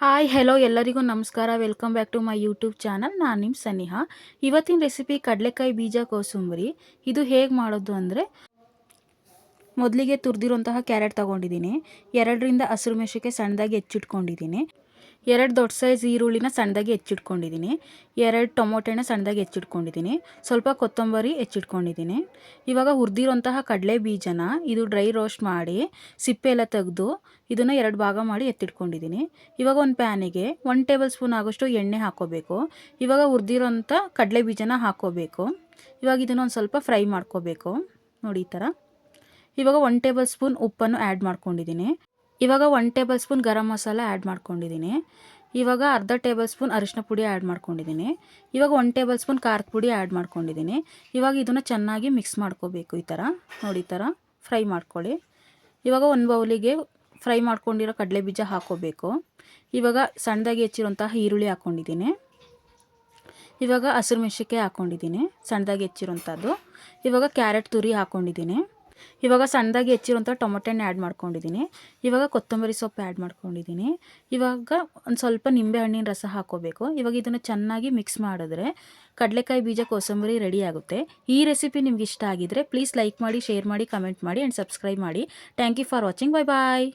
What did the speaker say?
Hi hello ಎಲ್ಲರಿಗೂ ನಮಸ್ಕಾರ. Welcome back to my YouTube channel ನಾನು ನಿಮ್ಮ ಸನಿಹಾ. ಇವತ್ತಿನ ರೆಸಿಪಿ ಕಡಲೆಕಾಯಿ ಬೀಜ ಕೋಸುಂಬರಿ. ಇದು ಹೇಗೆ ಮಾಡೋದು ಅಂದರೆ ಮೊದಲಿಗೆ ತುರಿದಿರುವಂತಹ ಕ್ಯಾರೆಟ್ ತಗೊಂಡಿದ್ದೀನಿ. ಎರಡರಿಂದ ಹಸಿರು ಮೆಣಸಿಗೆ ಸಣ್ಣದಾಗಿ ಹೆಚ್ಚಿಟ್ಕೊಂಡಿದ್ದೀನಿ. ಎರಡು ದೊಡ್ಡ ಸೈಜ್ ಈರುಳ್ಳಿನ ಸಣ್ಣದಾಗಿ ಹೆಚ್ಚಿಟ್ಕೊಂಡಿದ್ದೀನಿ. ಎರಡು ಟೊಮೊಟೆನ ಸಣ್ಣದಾಗಿ ಹೆಚ್ಚಿಟ್ಕೊಂಡಿದ್ದೀನಿ. ಸ್ವಲ್ಪ ಕೊತ್ತಂಬರಿ ಹೆಚ್ಚಿಟ್ಕೊಂಡಿದ್ದೀನಿ. ಇವಾಗ ಹುರಿದಿರೋಂತಹ ಕಡಲೆ ಬೀಜನ ಇದು ಡ್ರೈ ರೋಸ್ಟ್ ಮಾಡಿ ಸಿಪ್ಪೆ ಎಲ್ಲ ತೆಗೆದು ಇದನ್ನು ಎರಡು ಭಾಗ ಮಾಡಿ ಎತ್ತಿಟ್ಕೊಂಡಿದ್ದೀನಿ. ಇವಾಗ ಒಂದು ಪ್ಯಾನಿಗೆ ಒನ್ ಟೇಬಲ್ ಸ್ಪೂನ್ ಆಗೋಷ್ಟು ಎಣ್ಣೆ ಹಾಕೋಬೇಕು. ಇವಾಗ ಹುರಿದಿರೋಂಥ ಕಡಲೆ ಬೀಜನ ಹಾಕೋಬೇಕು. ಇವಾಗ ಇದನ್ನು ಒಂದು ಸ್ವಲ್ಪ ಫ್ರೈ ಮಾಡ್ಕೋಬೇಕು. ನೋಡಿ ಈ ಥರ ಇವಾಗ ಒನ್ ಟೇಬಲ್ ಸ್ಪೂನ್ ಉಪ್ಪನ್ನು ಆ್ಯಡ್ ಮಾಡ್ಕೊಂಡಿದ್ದೀನಿ. ಇವಾಗ one tablespoon garam masala add ಮಾಡ್ಕೊಂಡಿದ್ದೀನಿ. ಇವಾಗ ಅರ್ಧ ಟೇಬಲ್ ಸ್ಪೂನ್ ಅರಿಶಿನ ಪುಡಿ ಆ್ಯಡ್ ಮಾಡ್ಕೊಂಡಿದ್ದೀನಿ. ಇವಾಗ ಒನ್ ಟೇಬಲ್ ಸ್ಪೂನ್ ಖಾರದ ಪುಡಿ ಆ್ಯಡ್ ಮಾಡ್ಕೊಂಡಿದ್ದೀನಿ. ಇವಾಗ ಇದನ್ನು ಚೆನ್ನಾಗಿ ಮಿಕ್ಸ್ ಮಾಡ್ಕೋಬೇಕು ಈ ಥರ ನೋಡಿ ಈ ಥರ ಫ್ರೈ ಮಾಡ್ಕೊಳ್ಳಿ. ಇವಾಗ ಒಂದು ಬೌಲಿಗೆ ಫ್ರೈ ಮಾಡ್ಕೊಂಡಿರೋ ಕಡಲೆ ಬೀಜ ಹಾಕೋಬೇಕು. ಇವಾಗ ಸಣ್ಣದಾಗಿ ಹೆಚ್ಚಿರೋಂತಹ ಈರುಳ್ಳಿ ಹಾಕ್ಕೊಂಡಿದ್ದೀನಿ ಇವಾಗ ಹಸಿರು ಮೆಣಸಿಕಾಯಿ ಹಾಕ್ಕೊಂಡಿದ್ದೀನಿ ಸಣ್ಣದಾಗಿ ಹೆಚ್ಚಿರೋಂಥದ್ದು ಇವಾಗ ಕ್ಯಾರೆಟ್ ತುರಿ ಹಾಕ್ಕೊಂಡಿದ್ದೀನಿ ಇವಾಗ ಸಣ್ಣದಾಗಿ ಹೆಚ್ಚಿರುವಂಥ ಹಣ್ಣು ಆ್ಯಡ್ ಮಾಡ್ಕೊಂಡಿದ್ದೀನಿ. ಇವಾಗ ಕೊತ್ತಂಬರಿ ಸೊಪ್ಪು ಆ್ಯಡ್ ಮಾಡ್ಕೊಂಡಿದ್ದೀನಿ. ಇವಾಗ ಒಂದು ಸ್ವಲ್ಪ ನಿಂಬೆ ಹಣ್ಣಿನ ರಸ ಹಾಕೋಬೇಕು. ಇವಾಗ ಇದನ್ನು ಚೆನ್ನಾಗಿ ಮಿಕ್ಸ್ ಮಾಡಿದ್ರೆ ಕಡಲೆಕಾಯಿ ಬೀಜ, ಕೋಸಂಬರಿ ರೆಡಿ ಆಗುತ್ತೆ. ಈ ರೆಸಿಪಿ ನಿಮ್ಗೆ ಇಷ್ಟ ಆಗಿದ್ರೆ ಪ್ಲೀಸ್ ಲೈಕ್ ಮಾಡಿ ಶೇರ್ ಮಾಡಿ ಕಮೆಂಟ್ ಮಾಡಿ ಆ್ಯಂಡ್ ಸಬ್ಸ್ಕ್ರೈಬ್ ಮಾಡಿ. Thank you for watching bye bye